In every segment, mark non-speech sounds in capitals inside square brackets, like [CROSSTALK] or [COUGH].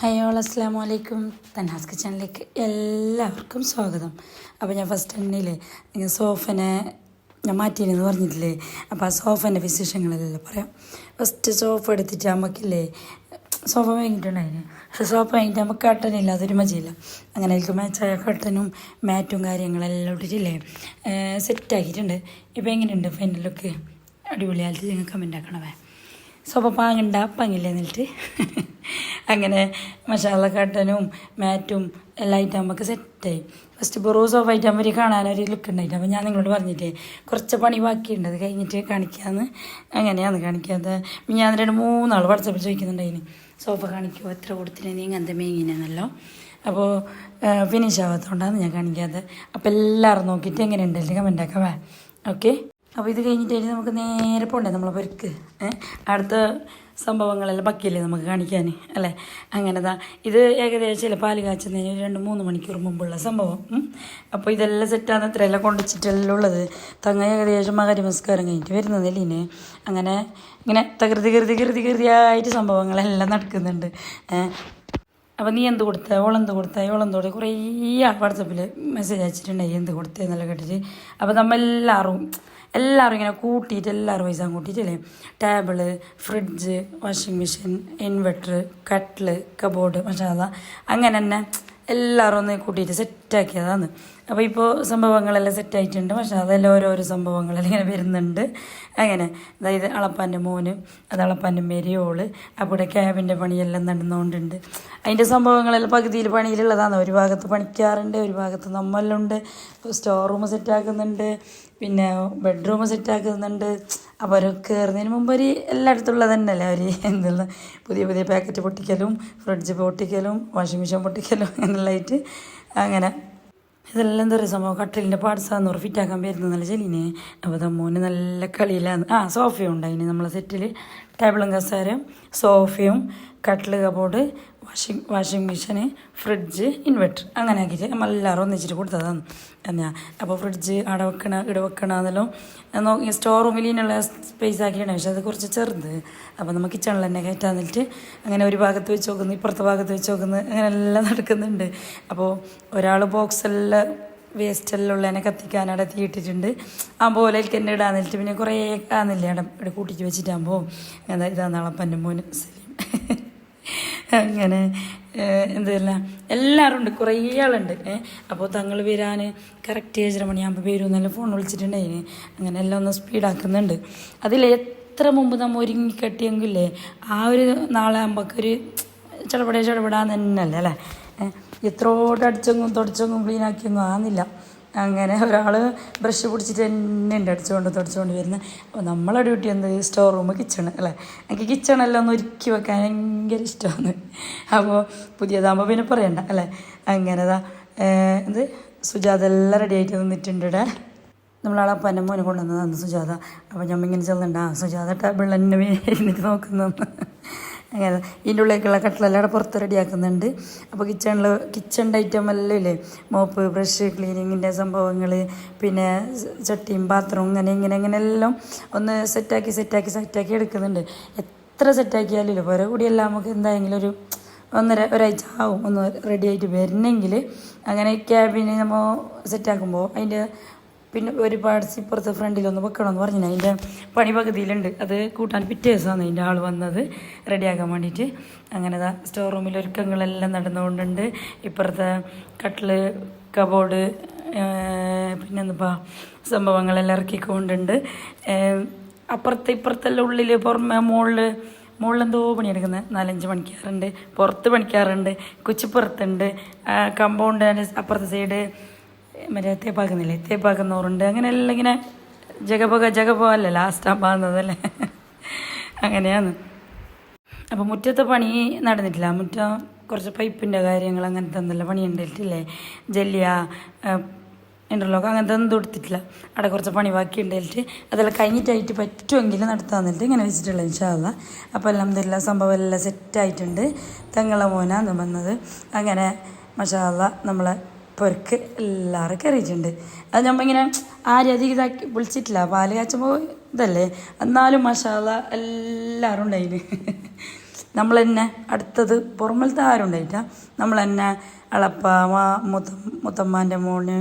ഹയോൾ അസ്സാം വലൈക്കും തന്നാസ് കിച്ചണിലേക്ക് എല്ലാവർക്കും സ്വാഗതം. അപ്പോൾ ഞാൻ ഫസ്റ്റ് തന്നെയില്ലേ നിങ്ങൾ സോഫനെ ഞാൻ മാറ്റിയെന്ന് പറഞ്ഞിട്ടില്ലേ? അപ്പോൾ ആ സോഫന്റെ വിശേഷങ്ങളെല്ലാം പറയാം. ഫസ്റ്റ് സോഫ എടുത്തിട്ട് അമ്മക്കില്ലേ സോഫ വാങ്ങിയിട്ടുണ്ടായിരുന്നു പക്ഷെ സോഫ വാങ്ങിയിട്ട് നമുക്ക് കട്ടനില്ല അതൊരു മജയില്ല അങ്ങനെ എനിക്ക് മാച്ചായ കട്ടനും മാറ്റും കാര്യങ്ങളെല്ലാം ഇട്ടിട്ടില്ലേ? സെറ്റാക്കിയിട്ടുണ്ട് ഇപ്പോൾ എങ്ങനെയുണ്ട്? ഫൈനൽ ലുക്ക് അടിപൊളിയായിട്ട് നിങ്ങൾ കമന്റ് ആക്കണമേ. സോഫ പാങ്ങണ്ട പാങ്ങില്ല എന്നിട്ട്? അങ്ങനെ മസാല കട്ടനും മാറ്റും എല്ലാം ആയിട്ട് നമുക്ക് സെറ്റായി ഫസ്റ്റ് ഇപ്പോൾ റോസ് ഓഫ് ആയിട്ട് അവർ കാണാനൊരു ലുക്ക് ഉണ്ടായിട്ട് അപ്പോൾ ഞാൻ നിങ്ങളോട് പറഞ്ഞിട്ടേ കുറച്ച് പണി ബാക്കിയുണ്ട് അത് കഴിഞ്ഞിട്ട് കാണിക്കാമെന്ന് അങ്ങനെയാണ് കാണിക്കാതെ ഞാൻ രണ്ട് മൂന്നാൾ വാട്സപ്പിൽ ചോദിക്കുന്നുണ്ടായിന് സോഫ കാണിക്കുമോ എത്ര കൊടുത്തിനെ? നീ അങ്ങനത്തെ മേങ്ങിനെന്നല്ലോ? അപ്പോൾ ഫിനിഷ് ആവാത്തതുകൊണ്ടാണ് ഞാൻ കാണിക്കാതെ അപ്പോൾ എല്ലാവരും നോക്കിയിട്ട് എങ്ങനെയുണ്ടല്ലേ കമന്റ് ആക്കാം ഓക്കെ അപ്പോൾ ഇത് കഴിഞ്ഞിട്ട് നമുക്ക് നേരെ പോണ്ടേ നമ്മളെ പെരുക്ക്? അടുത്ത സംഭവങ്ങളെല്ലാം ബാക്കിയല്ലേ നമുക്ക് കാണിക്കാൻ അല്ലേ? അങ്ങനെ അങ്ങനെതാ ഇത് ഏകദേശം പാൽ കാച്ചുന്നതിന് രണ്ട് മൂന്ന് മണിക്കൂർ മുമ്പുള്ള സംഭവം. അപ്പോൾ ഇതെല്ലാം സെറ്റാണ് ഇത്രയെല്ലാം കൊണ്ടുവച്ചിട്ടെല്ലാം ഉള്ളത്. തങ്ങ ഏകദേശം മകര നമസ്കാരം കഴിഞ്ഞിട്ട് വരുന്നതല്ലേ അങ്ങനെ ഇങ്ങനെ തകൃതി കൃതി കൃതി കൃതിയായിട്ട് സംഭവങ്ങളെല്ലാം നടക്കുന്നുണ്ട്. അപ്പോൾ നീ എന്ത് കൊടുത്ത? ഓളെന്ത് കൊടുത്ത? ഓളെന്തോടെ കുറേ വാട്സപ്പിൽ മെസ്സേജ് അയച്ചിട്ടുണ്ടായി എന്ത് കൊടുത്തതെന്നല്ല കേട്ടിട്ട്. അപ്പോൾ നമ്മളെല്ലാവരും എല്ലാവരും ഇങ്ങനെ കൂട്ടിയിട്ട് എല്ലാവരും പൈസ കൂട്ടിയിട്ടില്ലേ table fridge washing machine inverter കട്ടിൽ കബോർഡ് മഷാല അങ്ങനെ തന്നെ എല്ലാവരും ഒന്ന് കൂട്ടിയിട്ട് സെറ്റാക്കിയതാണ് അപ്പോൾ ഇപ്പോൾ സംഭവങ്ങളെല്ലാം സെറ്റായിട്ടുണ്ട് പക്ഷേ അതെല്ലാം ഓരോരോ സംഭവങ്ങളെല്ലാം ഇങ്ങനെ വരുന്നുണ്ട്. അങ്ങനെ അതായത് അളപ്പാന്റെ മോന് അത് അളപ്പാന്റെ മെരിയോൾ അവിടെ ക്യാബിന്റെ പണിയെല്ലാം നടന്നുകൊണ്ടുണ്ട്. അതിന്റെ സംഭവങ്ങളെല്ലാം പകുതിയിൽ പണിയിലുള്ളതാണ്. ഒരു ഭാഗത്ത് പണിക്കാറുണ്ട് ഒരു ഭാഗത്ത് നമ്മളുണ്ട്. സ്റ്റോർ റൂം സെറ്റാക്കുന്നുണ്ട് പിന്നെ ബെഡ്റൂം സെറ്റാക്കുന്നുണ്ട് അപ്പോൾ അവർ കയറുന്നതിന് മുമ്പ് ഒരു എല്ലായിടത്തുള്ളത് തന്നെയല്ലേ അവർ എന്തുള്ള പുതിയ പുതിയ പാക്കറ്റ് പൊട്ടിക്കലും ഫ്രിഡ്ജ് പൊട്ടിക്കലും വാഷിംഗ് മെഷീൻ പൊട്ടിക്കലും അങ്ങനെയുള്ളതായിട്ട് അങ്ങനെ. ഇതെല്ലാം എന്താ പറയുക സംഭവം കട്ടിലിന്റെ ഫിറ്റ് ആക്കാൻ ഫിറ്റാക്കാൻ നല്ല ചെല്ലിനെ അപ്പോൾ തമ്മൂന് നല്ല കളിയിലാണ്. ആ സോഫയും ഉണ്ടായിന് നമ്മളെ സെറ്റിൽ ടേബിളും കസേരയും സോഫയും കട്ടിൽ കബോർഡ് വാഷിംഗ് വാഷിംഗ് മെഷീന് ഫ്രിഡ്ജ് ഇൻവെർട്ടർ അങ്ങനെ ആക്കിയിട്ട് നമ്മൾ എല്ലാവരും ഒന്നിച്ചിട്ട് കൊടുത്തതാണ്. എന്നാ അപ്പോൾ ഫ്രിഡ്ജ് അവിടെ വെക്കണ ഇവിടെ വെക്കണ നോക്കി സ്റ്റോർ റൂമിൽ ഇതിനുള്ള സ്പേസ് ആക്കിയാണ് പക്ഷെ അത് കുറച്ച് ചെറുത്. അപ്പോൾ നമ്മൾ കിച്ചണിൽ തന്നെ കയറ്റാൻ നിന്നിട്ട് അങ്ങനെ ഒരു ഭാഗത്ത് വെച്ച് നോക്കുന്നു ഇപ്പുറത്തെ ഭാഗത്ത് വെച്ച് നോക്കുന്നു അങ്ങനെ എല്ലാം നടക്കുന്നുണ്ട്. അപ്പോൾ ഒരാൾ ബോക്സെല്ലാം വേസ്റ്റ് എല്ലാം ഉള്ളതിനെ കത്തിക്കാൻ അവിടെ തീയിട്ടിട്ടുണ്ട്. ആ പോലെ എനിക്ക് തന്നെ ഇടാൻ നിന്നിട്ട് പിന്നെ കുറേ ആന്നില്ല അവിടെ ഇവിടെ കൂട്ടിച്ച് വെച്ചിട്ടാകുമ്പോൾ എന്താ ഇതാ അളപ്പന്റെ മോന് അങ്ങനെ എന്തല്ല എല്ലാവരും ഉണ്ട് കുറേ ആളുണ്ട് അപ്പോൾ തങ്ങൾ വരാൻ കറക്റ്റ് ഏഴര മണിയാകുമ്പോൾ വരും എന്നല്ല ഫോൺ വിളിച്ചിട്ടുണ്ടായിന് അങ്ങനെ എല്ലാം ഒന്ന് സ്പീഡാക്കുന്നുണ്ട് അതിൽ എത്ര മുമ്പ് നമ്മൾ ഒരുങ്ങി കെട്ടിയെങ്കിലേ ആ ഒരു നാളെ ആകുമ്പോഴൊരു ചടപടേ ചടപടാന്ന് തന്നെയല്ലേ അല്ലേ? ഏഹ് എത്രോട്ട് അടിച്ചെങ്കും തുടച്ചെങ്കും ക്ലീനാക്കിയൊന്നും ആകുന്നില്ല അങ്ങനെ ഒരാൾ ബ്രഷ് പിടിച്ചിട്ട് തന്നെ ഉണ്ട് അടിച്ചുകൊണ്ട് തുടച്ചുകൊണ്ട് വരുന്നത് അപ്പോൾ നമ്മളെ ഡ്യൂട്ടി എന്ത്? സ്റ്റോർ റൂം കിച്ചണ് അല്ലേ? എനിക്ക് കിച്ചണെല്ലാം ഒന്ന് ഒരുക്കി വെക്കാൻ ഭയങ്കര ഇഷ്ടമാണ്. അപ്പോൾ പുതിയതാകുമ്പോൾ പിന്നെ പറയണ്ട അല്ലേ? അങ്ങനെതാ എന്ത്? സുജാത എല്ലാം റെഡി ആയിട്ട് നിന്നിട്ടുണ്ട് ഇവിടെ. നമ്മളാളെ പന്ന മോനെ കൊണ്ടുവന്നതാണ് സുജാത. അപ്പോൾ ഞമ്മ ഇങ്ങനെ ചെല്ലുന്നുണ്ട് ആ സുജാത ടേബിളിൽ തന്നെ ഇരുന്നിട്ട് നോക്കുന്നു അങ്ങനെ ഇതിന്റെ ഉള്ളിലേക്കുള്ള കട്ടിലെല്ലാം പുറത്ത് റെഡിയാക്കുന്നുണ്ട്. അപ്പോൾ കിച്ചണിൽ കിച്ചണിന്റെ ഐറ്റം എല്ലാം ഇല്ലേ? മോപ്പ് ബ്രഷ് ക്ലീനിങ്ങിന്റെ സംഭവങ്ങൾ പിന്നെ ചട്ടിയും പാത്രവും അങ്ങനെ ഇങ്ങനെ ഇങ്ങനെ എല്ലാം ഒന്ന് സെറ്റാക്കി സെറ്റാക്കി സെറ്റാക്കി എടുക്കുന്നുണ്ട്. എത്ര സെറ്റാക്കിയാലും ഓരോ കൂടിയെല്ലാം നമുക്ക് എന്തായെങ്കിലും ഒരു ഒന്നര ഒരാഴ്ച ആവും ഒന്ന് റെഡി ആയിട്ട് വരണമെങ്കിൽ അങ്ങനെ ക്യാബിന് നമ്മൾ സെറ്റാക്കുമ്പോൾ അതിന്റെ പിന്നെ ഒരു പാർട്സ് ഇപ്പുറത്തെ ഫ്രണ്ടിലൊന്ന് വെക്കണമെന്ന് പറഞ്ഞു അതിന്റെ പണി പകുതിയിലുണ്ട്. അത് കൂട്ടാൻ പിറ്റേ ദിവസമാണ് അതിന്റെ ആൾ വന്നത്. റെഡിയാക്കാൻ വേണ്ടിയിട്ട്. അങ്ങനെ സ്റ്റോർ റൂമിൽ ഒരുക്കങ്ങളെല്ലാം നടന്നുകൊണ്ടുണ്ട്. ഇപ്പുറത്തെ കട്ടിൽ കബോർഡ് പിന്നെന്താ സംഭവങ്ങളെല്ലാം ഇറക്കിക്കൊണ്ടുണ്ട്. അപ്പുറത്തെ ഇപ്പുറത്തെല്ലാം ഉള്ളിൽ പുറമെ മുകളിൽ മുകളിലെന്തോ പണിയെടുക്കുന്നത് നാലഞ്ച് പണിക്കാറുണ്ട് പുറത്ത് പണിക്കാറുണ്ട് കൊച്ചിപ്പുറത്തുണ്ട്. കമ്പൗണ്ട് അപ്പുറത്തെ സൈഡ് മറ്റേ തേപ്പാക്കുന്നില്ലേ? തേപ്പാക്കുന്നവരുണ്ട് അങ്ങനെ എല്ലാം ഇങ്ങനെ ജഗപക ജഗപോ അല്ലേ ലാസ്റ്റ് ആകുന്നതല്ലേ അങ്ങനെയാണ്. അപ്പോൾ മുറ്റത്തെ പണി നടന്നിട്ടില്ല. മുറ്റം കുറച്ച് പൈപ്പിന്റെ കാര്യങ്ങൾ അങ്ങനത്തെ എന്തെല്ലാം പണി ഉണ്ടായിട്ടില്ലേ? ജല്ലിയ ഇന്റർലോക്ക് അങ്ങനത്തെ ഒന്നും കൊടുത്തിട്ടില്ല അവിടെ കുറച്ച് പണി ബാക്കി ഉണ്ടായിട്ട് അതെല്ലാം കഴിഞ്ഞിട്ടായിട്ട് പറ്റുമെങ്കിൽ നടത്താന്നിട്ട് ഇങ്ങനെ വെച്ചിട്ടുള്ള ഇൻഷാല്ല അപ്പോൾ എല്ലാം എന്തെല്ലാം സംഭവം എല്ലാം സെറ്റായിട്ടുണ്ട് തങ്ങളെ മോനാന്ന് വന്നത്. അങ്ങനെ മഷാല്ല നമ്മളെ പൊരക്ക് എല്ലാവർക്കും കയറിയിട്ടുണ്ട് അത് നമ്മൾ ഇങ്ങനെ ആരും അധികം ഇതാക്കി വിളിച്ചിട്ടില്ല. പാൽ കാച്ചുമ്പോൾ ഇതല്ലേ? എന്നാലും മഷാല എല്ലാവരും ഉണ്ടായിന്. നമ്മൾ തന്നെ അടുത്തത് പുറമലത്തെ ആരും ഉണ്ടായിട്ടാ. നമ്മൾ തന്നെ അളപ്പ മുത്ത മുത്തമ്മാന്റെ മോന്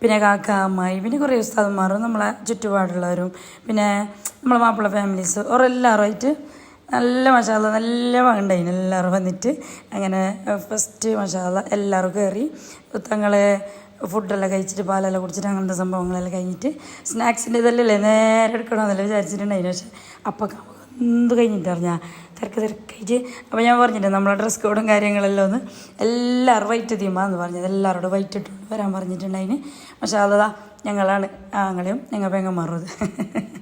പിന്നെ കാക്ക അമ്മായി പിന്നെ കുറേ ഉസ്താദന്മാരും നമ്മളെ ചുറ്റുപാടുള്ളവരും പിന്നെ നമ്മളെ മാപ്പിള ഫാമിലീസ് ഓരെല്ലാവരുമായിട്ട് നല്ല മസാല നല്ല ഉണ്ടായിന് എല്ലാവരും വന്നിട്ട് അങ്ങനെ ഫസ്റ്റ് മസാല എല്ലാവരും കയറി. തങ്ങളെ ഫുഡെല്ലാം കഴിച്ചിട്ട് പാലെല്ലാം കുടിച്ചിട്ട് അങ്ങനത്തെ സംഭവങ്ങളെല്ലാം കഴിഞ്ഞിട്ട് സ്നാക്സിന്റെ ഇതല്ലേ നേരെ എടുക്കണമെന്നല്ല വിചാരിച്ചിട്ടുണ്ടായിന്. പക്ഷേ അപ്പം എന്ത് കഴിഞ്ഞിട്ട് അറിഞ്ഞാൽ തിരക്ക് തിരക്കായിട്ട് അപ്പോൾ ഞാൻ പറഞ്ഞില്ലേ നമ്മളെ ഡ്രസ് കോഡും കാര്യങ്ങളെല്ലാം ഒന്ന് എല്ലാവരും വൈറ്റ് തീമാന്ന് പറഞ്ഞത്. എല്ലാവരോടും വൈറ്റ് ഇട്ടുകൊണ്ട് വരാൻ പറഞ്ഞിട്ടുണ്ടായിന്. പക്ഷേ അതാ ഞങ്ങളാണ് ആങ്ങളെയും ഞങ്ങൾ പെങ്ങന്മാറും അത്. [LAUGHS]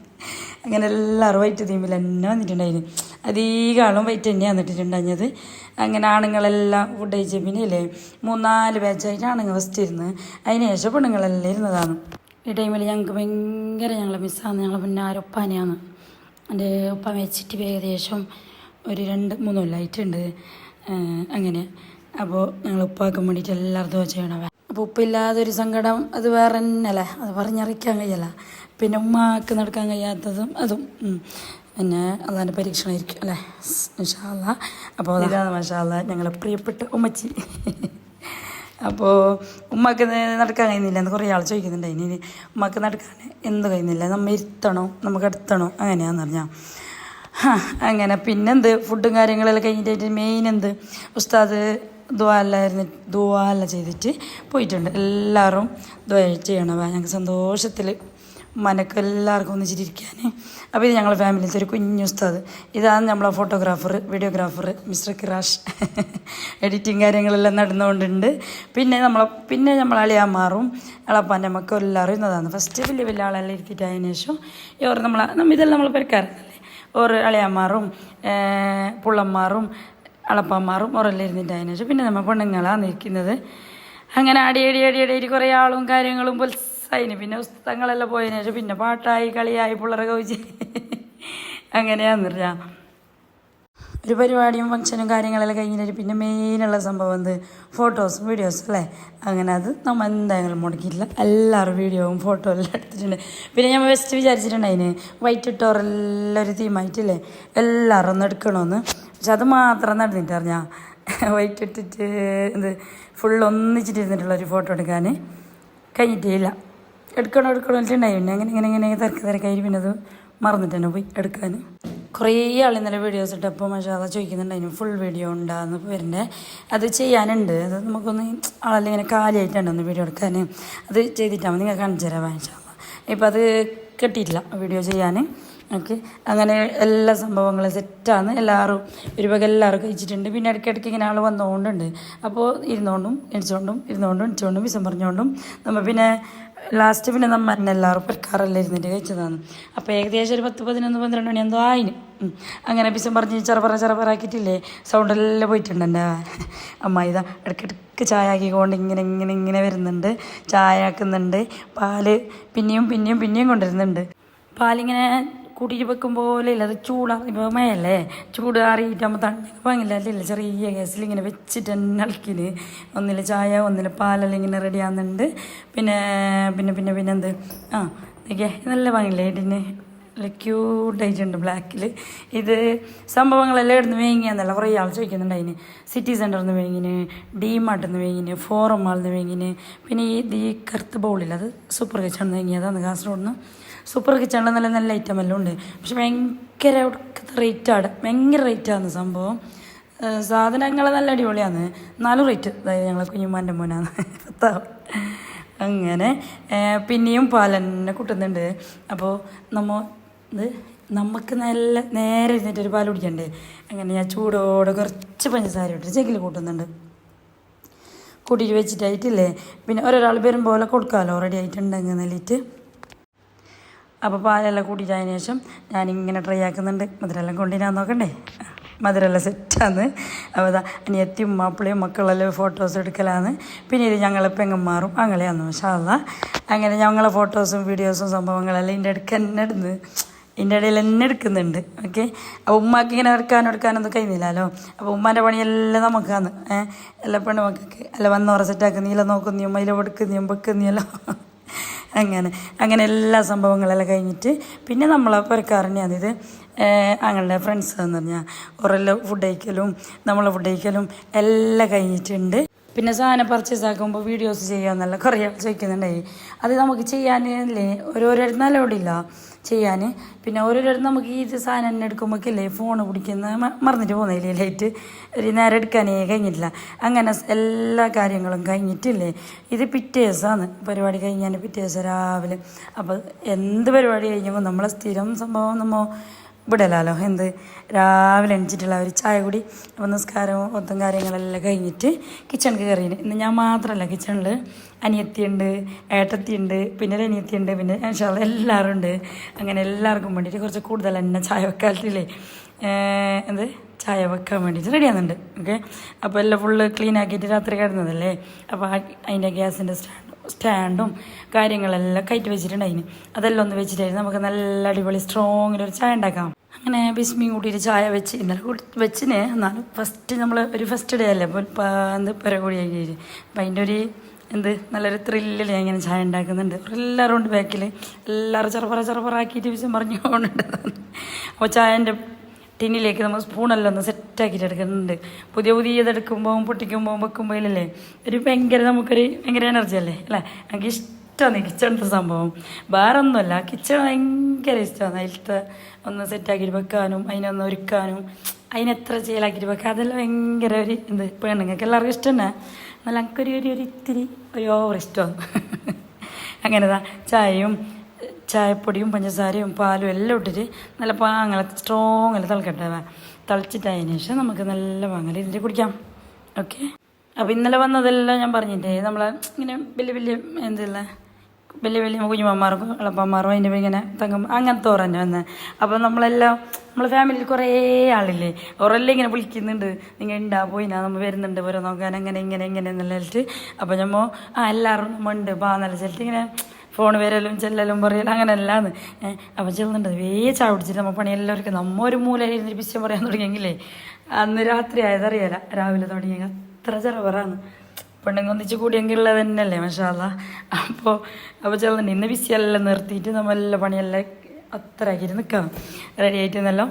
അങ്ങനെ എല്ലാവരും വൈറ്റ് തീമിൽ തന്നെ വന്നിട്ടുണ്ടായിന്. അധികം വെയിറ്റ് തന്നെയാണ് വന്നിട്ടുണ്ടായിരുന്നത് അങ്ങനെ ആണുങ്ങളെല്ലാം ഫുഡ് കഴിച്ച പിന്നെ അല്ലേ മൂന്നാൽ ബാച്ചായിട്ട് ആണുങ്ങൾ ഫസ്റ്റ് ഇരുന്ന്. അതിന് ശേഷം പെണ്ണുങ്ങളെല്ലാം ഇരുന്നതാണ്. ഈ ടൈമിൽ ഞങ്ങൾക്ക് ഭയങ്കര ഞങ്ങളെ മിസ്സാണ് ഞങ്ങളെ പിന്നെ ആരൊപ്പാനെയാണ് എന്റെ ഒപ്പ വെച്ചിട്ട് ഏകദേശം ഒരു രണ്ട് മൂന്ന് ഏഹ് അങ്ങനെ. അപ്പോൾ ഞങ്ങൾ ഉപ്പാക്കാൻ വേണ്ടിയിട്ട് ദോശ ചെയ്യണം. അപ്പോൾ ഉപ്പില്ലാതെ ഒരു സങ്കടം അത് വേറെ തന്നെ അല്ലേ അത് പറഞ്ഞറിയിക്കാൻ കഴിയല്ല. പിന്നെ ഉമ്മാക്ക് നടക്കാൻ കഴിയാത്തതും അതും. പിന്നെ അതാന്റെ പരീക്ഷണമായിരിക്കും അല്ലേ? മഷാല്ല അപ്പോൾ ഇതാണ് മഷാല്ല ഞങ്ങളെ പ്രിയപ്പെട്ട ഉമ്മച്ചി. അപ്പോൾ ഉമ്മക്ക് നടക്കാൻ കഴിയുന്നില്ല എന്ന് കുറേ ആൾ ചോദിക്കുന്നുണ്ട്. ഇനി ഉമ്മക്ക് നടക്കാൻ എന്ത് കഴിയുന്നില്ല? നമ്മൾ ഇരുത്തണോ? നമുക്ക് എടുത്തണോ അങ്ങനെയാന്ന് പറഞ്ഞാൽ അങ്ങനെ. പിന്നെന്ത്? ഫുഡും കാര്യങ്ങളെല്ലാം കഴിഞ്ഞിട്ട് മെയിൻ എന്ത്? ഉസ്താദ് ദ്വാലായിരുന്നു ദ്വാല ചെയ്തിട്ട് പോയിട്ടുണ്ട്. എല്ലാവരും ദ്വ ചെയ്യണവ ഞങ്ങൾക്ക് സന്തോഷത്തിൽ മനക്ക് എല്ലാവർക്കും ഒന്നിച്ചിരിക്കാൻ അപ്പോൾ ഇത് ഞങ്ങളുടെ ഫാമിലിയിലത്തെ ഒരു കുഞ്ഞു ഉസ്താദ്. ഇതാണ് നമ്മളെ photographer videographer mister Kirash. Editing കാര്യങ്ങളെല്ലാം നടന്നുകൊണ്ടുണ്ട്. പിന്നെ നമ്മളെ പിന്നെ നമ്മൾ അളിയാമാറും അളപ്പാന്റെ മക്കൾ എല്ലാവരും ഇന്നതാണ്. ഫസ്റ്റ് വലിയ വലിയ ആളെല്ലാം ഇരുത്തിയിട്ട് അതിന് ശേഷം ഇവർ നമ്മളെ നമ്മ ഇതെല്ലാം നമ്മൾ പെരക്കാരല്ലേ ഓർ അളിയാമാറും പുള്ളന്മാറും അളപ്പന്മാറും ഓരെല്ലാം ഇരുന്നിട്ട് അതിന് ശേഷം പിന്നെ നമ്മൾ പെണ്ണുങ്ങളാണ് നിൽക്കുന്നത്. അങ്ങനെ അടിയടി അടിയടി അടി അടി കുറേ ആളും കാര്യങ്ങളും പുൽസായിന് പിന്നെ പുസ്തകങ്ങളെല്ലാം പോയതിനു ശേഷം പിന്നെ പാട്ടായി കളിയായി പിള്ളേരെ കവിച്ച്. അങ്ങനെയാന്ന് ഒരു പരിപാടിയും ഫംഗ്ഷനും കാര്യങ്ങളെല്ലാം കഴിഞ്ഞിട്ട് പിന്നെ മെയിനുള്ള സംഭവം എന്ത്? ഫോട്ടോസും വീഡിയോസും അല്ലേ? അങ്ങനെ അത് നമ്മൾ എന്തായാലും മുടക്കിയിട്ടില്ല. എല്ലാവരും വീഡിയോവും ഫോട്ടോ എല്ലാം എടുത്തിട്ടുണ്ട്. പിന്നെ ഞാൻ വെസ്റ്റ് വിചാരിച്ചിട്ടുണ്ടായിന് വൈറ്റ് ഇട്ടോറെല്ലാം ഒരു തീമായിട്ടില്ലേ എല്ലാവരും ഒന്ന് എടുക്കണമെന്ന് പക്ഷെ അത് മാത്രം നടന്നിട്ട് അറിഞ്ഞാൽ വൈറ്റ് ഇട്ടിട്ട് എന്ത്? ഫുൾ ഒന്നിച്ചിട്ടിരുന്നിട്ടുള്ള ഒരു ഫോട്ടോ എടുക്കാൻ കഴിഞ്ഞിട്ടേ ഇല്ല. എടുക്കണം എടുക്കണം വെച്ചിട്ടുണ്ടായി. പിന്നെ അങ്ങനെ ഇങ്ങനെ ഇങ്ങനെ തിരക്ക് തിരക്കായി പിന്നെ അത് മറന്നിട്ട് തന്നെ പോയി എടുക്കാൻ. കുറേ ആൾ ഇന്നലെ വീഡിയോസ് ഇട്ടപ്പോൾ മഷാദ ചോദിക്കുന്നുണ്ടായിരുന്നു ഫുൾ വീഡിയോ ഉണ്ടാകുന്ന വരുന്നത് അത് ചെയ്യാനുണ്ട്. അത് നമുക്കൊന്ന് ആളെല്ലാം ഇങ്ങനെ കാലിയായിട്ടാണ് ഒന്ന് വീഡിയോ എടുക്കാൻ. അത് ചെയ്തിട്ടാൽ നിങ്ങൾ കാണിച്ചു തരാം മഷാദ ഇപ്പം അത് കിട്ടിയിട്ടില്ല വീഡിയോ ചെയ്യാൻ. ഓക്കെ. അങ്ങനെ എല്ലാ സംഭവങ്ങളും സെറ്റാണ് എല്ലാവരും ഒരു വക എല്ലാവരും കഴിച്ചിട്ടുണ്ട്. പിന്നെ ഇടയ്ക്കിടയ്ക്ക് ഇങ്ങനെ ആൾ വന്നുകൊണ്ടുണ്ട് അപ്പോൾ ഇരുന്നുകൊണ്ടും എണിച്ചുകൊണ്ടും ഇരുന്നുകൊണ്ടും എണിച്ചുകൊണ്ടും വിസം പറഞ്ഞുകൊണ്ടും നമ്മൾ പിന്നെ ലാസ്റ്റ് പിന്നെ നമ്മൾ തന്നെ എല്ലാവരും പെരക്കാറെല്ലാം ഇരുന്നിട്ട് കഴിച്ചതാണ്. അപ്പോൾ ഏകദേശം ഒരു പത്ത് പതിനൊന്ന് പന്ത്രണ്ട് മണി എന്തോ ആയിന്. അങ്ങനെ വിസം പറഞ്ഞ് ചെറുപറ ചെറുപറാക്കിയിട്ടില്ലേ? സൗണ്ടെല്ലാം പോയിട്ടുണ്ട് എന്റെ അമ്മ ഇതാ ഇടയ്ക്കിടയ്ക്ക് ചായ ആക്കിക്കൊണ്ട് ഇങ്ങനെ ഇങ്ങനെ ഇങ്ങനെ വരുന്നുണ്ട്. ചായ ആക്കുന്നുണ്ട്. പാൽ പിന്നെയും പിന്നെയും പിന്നെയും കൊണ്ടുവരുന്നുണ്ട്. പാലിങ്ങനെ കൂട്ടിയിട്ട് വെക്കും പോലെ ഇല്ല അത് ചൂടാ ഇപ്പോൾ മഴയല്ലേ ചൂട് അറിയിട്ടാകുമ്പോൾ തണ്ണൊക്കെ ഭയങ്കര ചെറിയ ഗ്യാസിൽ ഇങ്ങനെ വെച്ചിട്ട് തന്നെ ഇളക്കിന് ഒന്നിൽ ചായ ഒന്നിൽ പാലെല്ലാം ഇങ്ങനെ റെഡി ആകുന്നുണ്ട് പിന്നെ പിന്നെ പിന്നെ പിന്നെ എന്ത്? ആ നല്ല വാങ്ങില്ലേ ഇതിന് ക്യൂട്ടായിട്ടുണ്ട് ബ്ലാക്കിൽ ഇത് സംഭവങ്ങളെല്ലാം ഇവിടുന്ന് വേങ്ങിയാന്നല്ല കുറേ ആൾ ചോദിക്കുന്നുണ്ട് അതിന്. സിറ്റി സെന്ററിൽ നിന്ന് വേങ്ങിന് ഡി മാർട്ടിൽ നിന്ന് വേങ്ങിന് ഫോറം മാളിൽ നിന്ന് വേങ്ങിന്. പിന്നെ ഈ ഈ കറുത്ത ബൗളിൽ അത് സൂപ്പർ കിച്ചണിൽ നിന്ന് വേങ്ങിയതാണ് കാസർഗോഡ് നിന്ന് സൂപ്പർ കിച്ചണിൽ നല്ല നല്ല ഐറ്റം എല്ലാം ഉണ്ട്. പക്ഷെ ഭയങ്കര റേറ്റ് റേറ്റാണ് ഭയങ്കര റേറ്റാണ് സംഭവം. സാധനങ്ങൾ നല്ല അടിപൊളിയാണ്. നാല് റേറ്റ് അതായത് ഞങ്ങളെ കുഞ്ഞുമാന്റെ മോനാണ്. [LAUGHS] അങ്ങനെ. പിന്നെയും പാലന്നെ കൂട്ടുന്നുണ്ട്. അപ്പോൾ നമ്മൾ ഇത് നമുക്ക് നല്ല നേരെ ഇരുന്നിട്ട് ഒരു പാൽ കുടിക്കണ്ടേ? അങ്ങനെ ഞാൻ ചൂടോടെ കുറച്ച് പഞ്ചസാര ഇട്ടിട്ട് ചെക്കിൽ കൂട്ടുന്നുണ്ട്. കൂട്ടിയിട്ട് വെച്ചിട്ടായിട്ടില്ലേ? പിന്നെ ഒരാൾ വരുമ്പോൾ പോലെ കൊടുക്കാമല്ലോ റെഡി ആയിട്ടുണ്ടെങ്കിൽ നല്ലിട്ട്. അപ്പോൾ പാലെല്ലാം കൂട്ടിയിട്ട് ശേഷം ഞാനിങ്ങനെ ട്രൈ ആക്കുന്നുണ്ട്. മധുരമെല്ലാം കൊണ്ടുവരാൻ നോക്കണ്ടേ? മധുരമെല്ലാം സെറ്റാന്ന് അപ്പോൾ ഇതാ അനിയത്തിയും മാപ്പിളയും മക്കളെല്ലാം ഫോട്ടോസ് എടുക്കലാണ് പിന്നെ ഇത് ഞങ്ങൾ പെങ്ങന്മാറും അങ്ങളെയാന്ന് മഷാല്ല അങ്ങനെ ഞങ്ങളെ ഫോട്ടോസും വീഡിയോസും സംഭവങ്ങളെല്ലാം ഇതിന്റെ അടുക്ക് തന്നെ ഇടുന്നു. ഇതിന്റെ ഇടയിൽ തന്നെ എടുക്കുന്നുണ്ട്. ഓക്കെ അപ്പോൾ ഉമ്മാക്ക് ഇങ്ങനെ എടുക്കാനും എടുക്കാനൊന്നും കഴിഞ്ഞില്ലല്ലോ അപ്പോൾ ഉമ്മാന്റെ പണിയെല്ലാം നമുക്കാന്ന്. ഏഹ് എല്ലാ പെണ്ണുമക്കൾക്ക് അല്ല വന്നോറ സെറ്റാക്കുന്നീല നോക്കുന്നീയും മയില എടുക്കുന്നീയും വെക്കുന്നീയല്ലോ അങ്ങനെ അങ്ങനെ എല്ലാ സംഭവങ്ങളെല്ലാം കഴിഞ്ഞിട്ട് പിന്നെ നമ്മളെ പുരക്കാരനെയാണ് അതായത് ഞങ്ങളുടെ ഫ്രണ്ട്സ് എന്ന് പറഞ്ഞാൽ ഓരോ ഫുഡ് കഴിക്കലും നമ്മളെ ഫുഡ് കഴിക്കലും എല്ലാം കഴിഞ്ഞിട്ടുണ്ട്. പിന്നെ സാധനം പർച്ചേസ് ആക്കുമ്പോൾ വീഡിയോസ് ചെയ്യാമെന്നല്ല കുറേ ചോദിക്കുന്നുണ്ടായി. അത് നമുക്ക് ചെയ്യാനല്ലേ? ഓരോരോ നല്ലോടില്ല ചെയ്യാൻ പിന്നെ ഓരോരുത്തരും നമുക്ക് ഈ സാധനം തന്നെ എടുക്കുമ്പോഴേക്കല്ലേ ഫോൺ പിടിക്കുന്ന മറന്നിട്ട് പോകുന്നില്ലേ ലൈറ്റ് ഒരു നേരം എടുക്കാനേ കഴിഞ്ഞിട്ടില്ല. അങ്ങനെ എല്ലാ കാര്യങ്ങളും കഴിഞ്ഞിട്ടില്ലേ? ഇത് പിറ്റേ ദിവസമാണ്. പരിപാടി കഴിഞ്ഞാൽ പിറ്റേ ദിവസം രാവിലെ. അപ്പോൾ എന്ത് പരിപാടി കഴിഞ്ഞപ്പോൾ നമ്മളെ സ്ഥിരം സംഭവം നമ്മൾ വിടലാലോ എന്ത്? രാവിലെ എണിച്ചിട്ടുള്ള ഒരു ചായ കൂടി അപ്പോൾ നിസ്കാരവും ഒത്തും കാര്യങ്ങളെല്ലാം കഴിഞ്ഞിട്ട് കിച്ചണിൽ കയറിയിന്. ഇന്ന് ഞാൻ മാത്രമല്ല കിച്ചണിൽ അനിയത്തിയുണ്ട് ഏട്ടത്തിയുണ്ട് പിന്നെ ഒരു അനിയത്തിയുണ്ട് പിന്നെ ഞാൻ എല്ലാവരും ഉണ്ട്. അങ്ങനെ എല്ലാവർക്കും വേണ്ടിയിട്ട് കുറച്ച് കൂടുതൽ എന്നെ ചായ വെക്കാലത്തില്ലേ എന്ത്? ചായ വെക്കാൻ വേണ്ടിയിട്ട് റെഡിയാകുന്നുണ്ട് ഓക്കെ അപ്പോൾ എല്ലാം ഫുള്ള് ക്ലീൻ ആക്കിയിട്ട് രാത്രി കിടന്നതല്ലേ? അപ്പോൾ അതിന്റെ ഗ്യാസിന്റെ സ്റ്റാൻഡ് സ്റ്റാൻഡും കാര്യങ്ങളെല്ലാം കയറ്റി വെച്ചിട്ടുണ്ടായിന്. അതെല്ലാം ഒന്ന് വെച്ചിട്ടായിരുന്നു. നമുക്ക് നല്ല അടിപൊളി സ്ട്രോങ്ങിലൊരു ചായ ഉണ്ടാക്കാം. അങ്ങനെ ബിസ്മി കൂട്ടിയിട്ട് ചായ വെച്ച് ഇന്നലെ കൂടി വെച്ചിന്. എന്നാലും ഫസ്റ്റ് നമ്മൾ ഒരു ഫസ്റ്റ് ഡേ അല്ലേ? അപ്പോൾ എന്ത് പരകൂടി കഴിഞ്ഞ് അപ്പം അതിന്റെ ഒരു എന്ത് നല്ലൊരു ത്രില്ലിൽ ഞാൻ ഇങ്ങനെ ചായ ഉണ്ടാക്കുന്നുണ്ട്. എല്ലാവരും ഉണ്ട് ബാക്കിൽ എല്ലാവരും ചെറുപറ ചെറുപ്പറാക്കിയിട്ട് വിഷം പറഞ്ഞു പോകുന്നുണ്ട് അപ്പോൾ ചായന്റെ ടിന്നിലേക്ക് നമ്മൾ സ്പൂണെല്ലാം ഒന്ന് സെറ്റാക്കിയിട്ട് എടുക്കുന്നുണ്ട്. പുതിയ പുതിയ ഇതെടുക്കുമ്പോൾ പൊട്ടിക്കുമ്പോൾ വെക്കുമ്പോഴല്ലേ ഒരു ഭയങ്കര നമുക്കൊരു ഭയങ്കര എനർജി അല്ലേ? അല്ലേ? എനിക്ക് ഇഷ്ടമാണ് കിച്ചണിന്റെ സംഭവം. വേറെ ഒന്നുമല്ല കിച്ചൺ ഭയങ്കര ഇഷ്ടമാണ് അതിലത്തെ ഒന്ന് സെറ്റാക്കിയിട്ട് വെക്കാനും അതിനൊന്ന് ഒരുക്കാനും അതിനെത്ര ചെയ്യലാക്കിയിട്ട് വെക്കാം അതെല്ലാം ഭയങ്കര ഒരു എന്ത് പെണ്ണുങ്ങൾക്ക് എല്ലാവർക്കും ഇഷ്ടം തന്നെ. എന്നാൽ എനിക്കൊരു ഒരു ഒരു ഇത്തിരി ഒരു ഓവർ ഇഷ്ടമാണ്. [LAUGHS] അങ്ങനെതാ. ചായയും ചായപ്പൊടിയും പഞ്ചസാരയും പാലും എല്ലാം ഇട്ടിട്ട് നല്ല പാങ്ങളെ സ്ട്രോങ്ങിൽ തിളക്കട്ടെ. തിളച്ചിട്ടതിന് ശേഷം നമുക്ക് നല്ല പാങ്ങൽ ഇതിന്റെ കുടിക്കാം. ഓക്കെ അപ്പോൾ ഇന്നലെ വന്നതെല്ലാം ഞാൻ പറഞ്ഞിട്ടേ നമ്മളെ ഇങ്ങനെ വലിയ വലിയ എന്തുള്ള വലിയ വലിയ കുഞ്ഞുമാർക്കും എളപ്പന്മാരും അതിന്റെ ഇങ്ങനെ തങ്കം അങ്ങനത്തെ ഓറന്നെ വന്നത് അപ്പോൾ നമ്മളെല്ലാം നമ്മളെ ഫാമിലിയിൽ കുറേ ആളില്ലേ ഓരെല്ലാം ഇങ്ങനെ വിളിക്കുന്നുണ്ട്. നിങ്ങൾ ഉണ്ടാ പോയിനാ നമ്മൾ വരുന്നുണ്ട് ഓരോ നോക്കാൻ അങ്ങനെ ഇങ്ങനെ ഇങ്ങനെ എന്നെല്ലാം അപ്പോൾ ഞമ്മ ആ എല്ലാവരും ഉണ്ട് പാ നല്ല ചെല്ലിട്ട് ഇങ്ങനെ ഫോൺ വരലും ചെല്ലലും പറയലും അങ്ങനെ എല്ലാന്ന് അപ്പം ചെല്ലുന്നുണ്ട്. വേ ചാവിടിച്ചിട്ട് നമ്മൾ പണി എല്ലാവർക്കും നമ്മ ഒരു മൂലയിൽ ഇരുന്നിരിപ്പിച്ച് പറയാൻ തുടങ്ങിയെങ്കിലേ അന്ന് രാത്രി ആയതറിയാല രാവിലെ തുടങ്ങിയ അത്ര ചെറുപറാന്ന് ഒന്നിച്ച് കൂടിയെങ്കിലുള്ളത് തന്നെയല്ലേ മഷാല അപ്പോൾ അപ്പോൾ ചെല്ലുന്നുണ്ട്. ഇന്ന് വിസിയെല്ലാം നിർത്തിയിട്ട് നമ്മളെല്ലാം പണിയെല്ലാം അത്ര ആക്കിയിട്ട് നിൽക്കാം റെഡി ആയിട്ട് നല്ല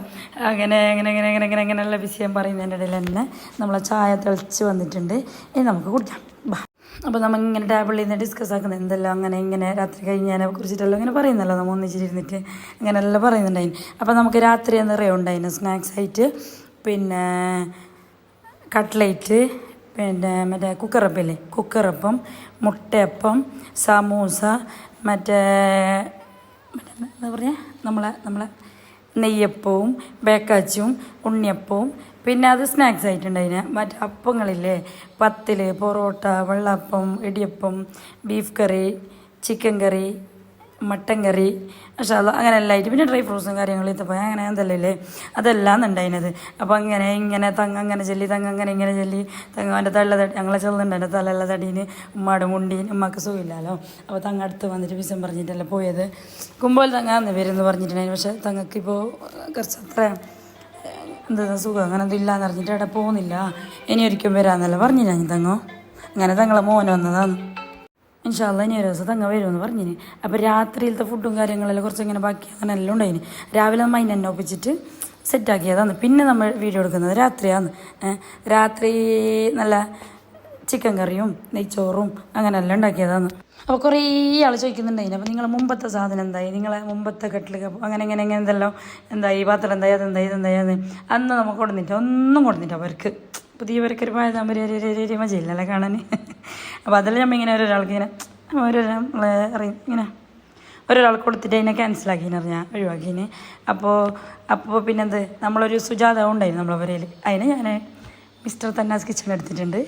അങ്ങനെ അങ്ങനെ അങ്ങനെ അങ്ങനെ അങ്ങനെ അങ്ങനെയുള്ള വിഷയം പറയുന്നതിന്റെ ഇടയിൽ തന്നെ നമ്മളെ ചായ തിളച്ച് വന്നിട്ടുണ്ട്. ഇനി നമുക്ക് കുടിക്കാം. അപ്പോൾ നമ്മൾ ഇങ്ങനെ ടേബിളിൽ നിന്ന് ഡിസ്കസ് ആക്കുന്നത് എന്തെല്ലാം അങ്ങനെ ഇങ്ങനെ രാത്രി കഴിഞ്ഞാൽ കുറിച്ചിട്ടെല്ലാം ഇങ്ങനെ പറയുന്നല്ലോ നമ്മൾ ഒന്നിച്ചിരുന്നിട്ട് അങ്ങനെയെല്ലാം പറയുന്നുണ്ടായിന്. അപ്പോൾ നമുക്ക് രാത്രി നിറയെ ഉണ്ടായിന് സ്നാക്സ് ആയിട്ട് പിന്നെ കട്ട്ലേറ്റ് പിന്നെ മറ്റേ കുക്കറപ്പില്ലേ കുക്കറപ്പം മുട്ടയപ്പം സമൂസ മറ്റേ മറ്റേ എന്താ പറയുക നമ്മളെ നമ്മളെ നെയ്യപ്പവും ബേക്കാച്ചും ഉണ്ണിയപ്പവും പിന്നെ അത് സ്നാക്സ് ആയിട്ടുണ്ടായിന്. മറ്റേ അപ്പങ്ങളില്ലേ? പത്തിൽ parotta vellappam idiyappam beef curry chicken curry mutton curry പക്ഷേ അത് അങ്ങനെ എല്ലാം ആയിട്ട്. പിന്നെ ഡ്രൈ ഫ്രൂട്ട്സും കാര്യങ്ങളും ഇത്തപ്പോൾ അങ്ങനെ എന്തല്ലേ അതെല്ലാം ഉണ്ടായിരുന്നത് അപ്പോൾ അങ്ങനെ ഇങ്ങനെ തങ്ങ അങ്ങനെ ചൊല്ലി തങ്ങ അങ്ങനെ ഇങ്ങനെ ചൊല്ലി തങ്ങ അവന്റെ തള്ള തടി ഞങ്ങളെ ചെല്ലുന്നുണ്ട് എന്റെ തലയുള്ള തടീന് ഉമ്മാടും മുണ്ടീന് ഉമ്മക്ക് സുഖമില്ലല്ലോ അപ്പോൾ തങ്ങ അടുത്ത് വന്നിട്ട് വിസം പറഞ്ഞിട്ടല്ലേ പോയത്. കുമ്പോൾ തങ്ങാന്ന് വരുമെന്ന് പറഞ്ഞിട്ടുണ്ടായിരുന്നു പക്ഷേ തങ്ങൾക്കിപ്പോൾ കുറച്ച് അത്ര എന്താ സുഖം? അങ്ങനെ ഒന്നും ഇല്ലാന്ന് പറഞ്ഞിട്ട് അവിടെ പോകുന്നില്ല ഇനി ഒരിക്കലും വരാമെന്നല്ല പറഞ്ഞു ഞാൻ തങ്ങോ? അങ്ങനെ തങ്ങളെ മോൻ വന്നതാണ് ഇൻഷാല്ല ഇനി ഒരു ദിവസം തങ്ങ വരുമെന്ന് പറഞ്ഞിന്. അപ്പോൾ രാത്രിയിലത്തെ ഫുഡും കാര്യങ്ങളെല്ലാം കുറച്ച് ഇങ്ങനെ ബാക്കി അങ്ങനെ എല്ലാം ഉണ്ടായിന്. രാവിലെ നമ്മൾ അതിനെ ഒപ്പിച്ചിട്ട് സെറ്റാക്കിയതാണ് പിന്നെ നമ്മൾ വീഡിയോ എടുക്കുന്നത് രാത്രിയാണ്. രാത്രി നല്ല ചിക്കൻ കറിയും നെയ്ച്ചോറും അങ്ങനെ എല്ലാം ഉണ്ടാക്കിയതാണ്. അപ്പോൾ കുറേ ആൾ ചോദിക്കുന്നുണ്ടായിന് അപ്പോൾ നിങ്ങളെ മുമ്പത്തെ സാധനം എന്തായി? നിങ്ങളെ മുമ്പത്തെ കെട്ടിൽ അങ്ങനെ ഇങ്ങനെ ഇങ്ങനെ എന്തെല്ലാം എന്തായി? പാത്രം എന്തായി? അതെന്തായി? ഇതെന്തായി? അത് അന്ന് നമുക്ക് കൊടുന്നിട്ട് ഒന്നും കൊടുന്നിട്ട് അവർക്ക്. പുതിയവർക്ക് ഒരു പായതാകുമ്പോൾ ഒരു മജയില്ലല്ലേ കാണാൻ അപ്പോൾ അതെല്ലാം നമ്മൾ ഇങ്ങനെ ഒരാൾക്ക് ഇങ്ങനെ ഓരോരാൾ അറിയും ഇങ്ങനെ ഒരാൾ കൊടുത്തിട്ട് അതിനെ ക്യാൻസലാക്കിന്ന് പറഞ്ഞാൽ ഒഴിവാക്കിന്. അപ്പോൾ അപ്പോൾ പിന്നെന്ത്? നമ്മളൊരു സുജാത ഉണ്ടായിരുന്നു നമ്മളെ വരയിൽ അതിന് ഞാൻ മിസ്റ്റർ തന്നാസ് കിച്ചൺ എടുത്തിട്ടുണ്ട്.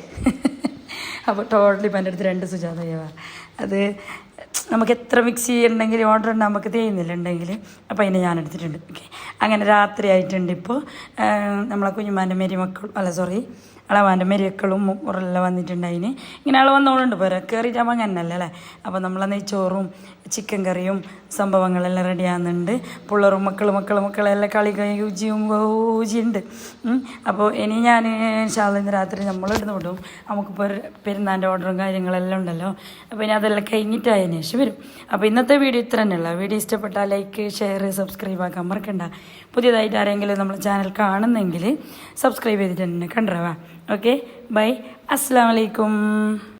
അപ്പോൾ ടോട്ടലി ഇപ്പം എന്റെ അടുത്ത് രണ്ട് സുജാത ചെയ്യുക അത് നമുക്ക് എത്ര മിക്സ് ചെയ്യണമെങ്കിൽ ഓർഡർ ഉണ്ട് നമുക്ക് തേയുന്നില്ല ഉണ്ടെങ്കിൽ അപ്പോൾ അതിനെ ഞാൻ എടുത്തിട്ടുണ്ട്. ഓക്കെ അങ്ങനെ രാത്രി ആയിട്ടുണ്ട് ഇപ്പോൾ നമ്മളെ കുഞ്ഞുമാന്റെ മേരി മക്കൾ അല്ല സോറി അളവാന്റെ മരിയക്കളും മുറെല്ലാം വന്നിട്ടുണ്ടായിന്. ഇങ്ങനെ ആൾ വന്നോളുണ്ട്. പോരാ കയറിയിട്ടാകുമ്പോൾ അങ്ങനല്ലേ അല്ലേ? അപ്പോൾ നമ്മളെ നെയ്ച്ചോറും ചിക്കൻ കറിയും സംഭവങ്ങളെല്ലാം റെഡിയാകുന്നുണ്ട് പിള്ളേറും മക്കളും മക്കളും മക്കളെല്ലാം കളി ഊജിയും ഊജിയുണ്ട് അപ്പോൾ ഇനി ഞാൻ ശാല ഇന്ന് രാത്രി നമ്മൾ ഇടുന്ന് വിടും. നമുക്ക് പെരുന്നാന്റെ ഓർഡറും കാര്യങ്ങളെല്ലാം ഉണ്ടല്ലോ. അപ്പോൾ ഇനി അതെല്ലാം കഴിഞ്ഞിട്ടായതിനു ശേഷം വരും. അപ്പോൾ ഇന്നത്തെ വീഡിയോ ഇത്ര തന്നെയുള്ള വീഡിയോ ഇഷ്ടപ്പെട്ടാൽ ലൈക്ക് ഷെയർ സബ്സ്ക്രൈബ് ആക്കാൻ മറക്കണ്ട. പുതിയതായിട്ട് ആരെങ്കിലും നമ്മൾ ചാനൽ കാണുന്നെങ്കിൽ സബ്സ്ക്രൈബ് ചെയ്തിട്ട് തന്നെ കണ്ടുവരാം ഓക്കെ ബൈ അസ്സാം വലൈക്കും